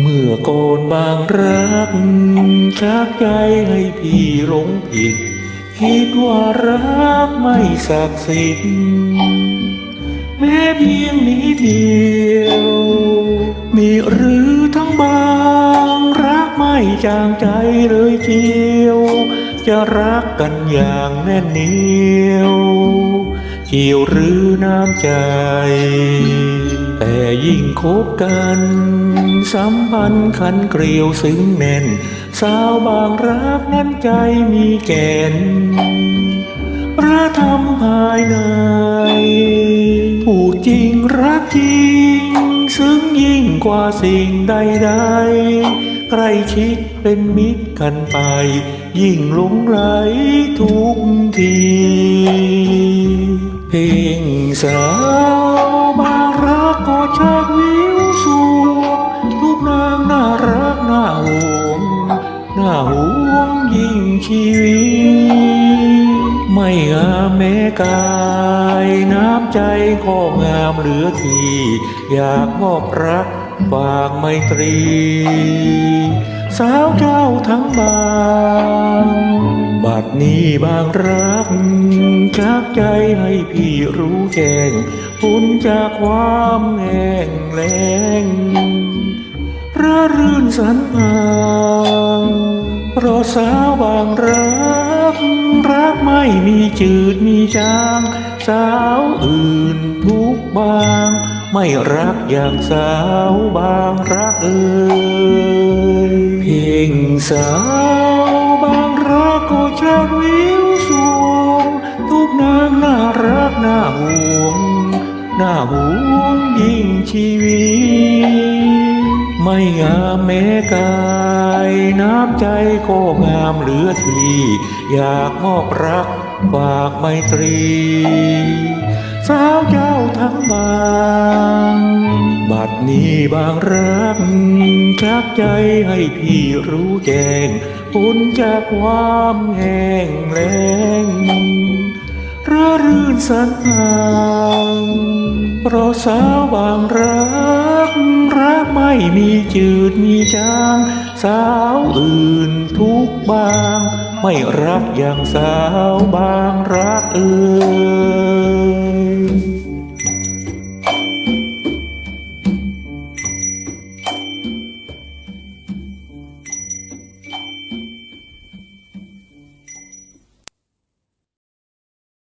เมื่อโกนบางรักชักใจให้พี่หลงผิด คิดว่ารักไม่ศักดิ์สิทธิ์แม้เพียงนิดเดียว มีหรือทั้งบางรักไม่จางใจเลยเจียว จะรักกันอย่างแน่นเหนียวเกี่ยวหรือน้ำใจ ยิ่งคบกัน สัมพันธ์ขันเกลียวซึ้งแน่น สาวบางรักนั้นใจมีแก่นพระธรรมภายในพูดจริงรักจริง ซึ่งยิ่งกว่าสิ่งใดๆใกล้ชิดเป็นมิตรกันไป ยิ่งหลงไหลทุกที เพ่งสา ห่วงยิ่งชีวิต ไม่งามแม้กายน้ำใจก็งามเหลือที อยากมอบรักฝากไมตรี สาวเจ้าทั้งบางบัดนี้บางรักชักใจให้พี่รู้แจ้งพ้นจากความแห้งแล้ง ระรื่นสันพางเพราะสาวบางรัก รักไม่มีจืดมีจาง สาวอื่นทุกบาง ไม่รักอย่างสาวบางรักเอ่ยเพ่งสาวบางรักก็ชักวิวสวงทุกนางน่ารักน่าห่วง น่าห่วงยิ่งชีวิต ไม่งามแม้กายน้ำใจก็งามเหลือทีอยากมอบรักฝากไมตรี สาวเจ้าทั้งบาง บัดนี้บางรักชักใจให้พี่รู้แจ้งพ้นจากความแห้งแล้งระรื่นสันพางเพราะสาวบางรัก ไม่มีจืดมีจาง สาวอื่นทุกบาง ไม่รักอย่างสาวบางรักเอ่ย